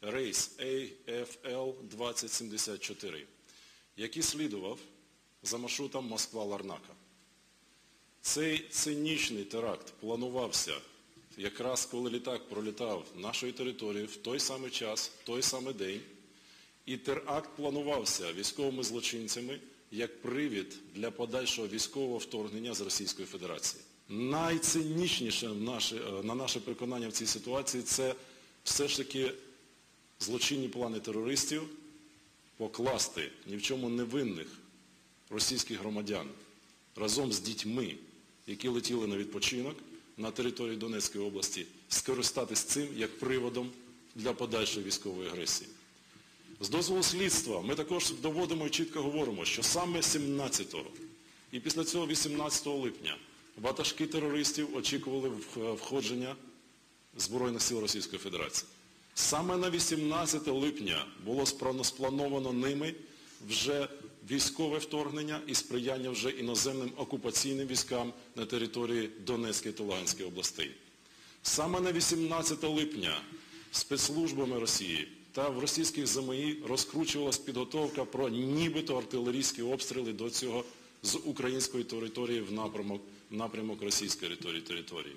рейс AFL 2074, який слідував за маршрутом Москва-Ларнака. Цей цинічний теракт планувався якраз коли літак пролітав нашою територією в той самий час, в той самий день. І теракт планувався військовими злочинцями як привід для подальшого військового вторгнення з Російської Федерації. Найцинічніше е, на наше переконання в цій ситуації це все ж таки злочинні плани терористів покласти ні в чому невинних російських громадян разом з дітьми, які летіли на відпочинок на території Донецької області, скористатись цим як приводом для подальшої військової агресії. З дозволу слідства ми також доводимо і чітко говоримо, що саме 17 і після цього 18 липня ватажки терористів очікували входження Збройних сил Російської Федерації. Саме на 18 липня було сплановано ними вже військове вторгнення і сприяння вже іноземним окупаційним військам на території Донецької та Луганської областей. Саме на 18 липня спецслужбами Росії та в російських ЗМІ розкручувалась підготовка про нібито артилерійські обстріли до цього з української території в напрямок, в напрямок російської території.